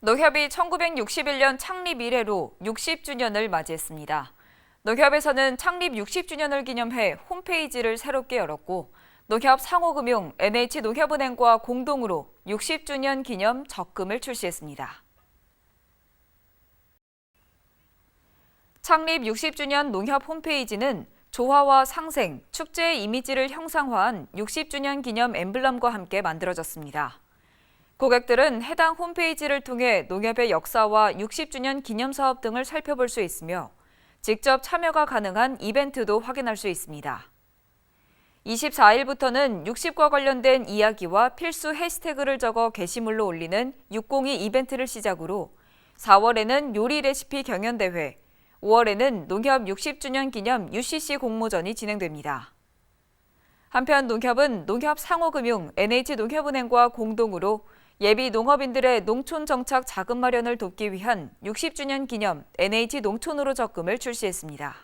농협이 1961년 창립 이래로 60주년을 맞이했습니다. 농협에서는 창립 60주년을 기념해 홈페이지를 새롭게 열었고 농협 상호금융 NH농협은행과 공동으로 60주년 기념 적금을 출시했습니다. 창립 60주년 농협 홈페이지는 조화와 상생, 축제의 이미지를 형상화한 60주년 기념 엠블럼과 함께 만들어졌습니다. 고객들은 해당 홈페이지를 통해 농협의 역사와 60주년 기념 사업 등을 살펴볼 수 있으며 직접 참여가 가능한 이벤트도 확인할 수 있습니다. 24일부터는 60과 관련된 이야기와 필수 해시태그를 적어 게시물로 올리는 602 이벤트를 시작으로 4월에는 요리 레시피 경연대회, 5월에는 농협 60주년 기념 UCC 공모전이 진행됩니다. 한편 농협은 농협 상호금융 NH농협은행과 공동으로 예비 농업인들의 농촌 정착 자금 마련을 돕기 위한 60주년 기념 NH 농촌으로 적금을 출시했습니다.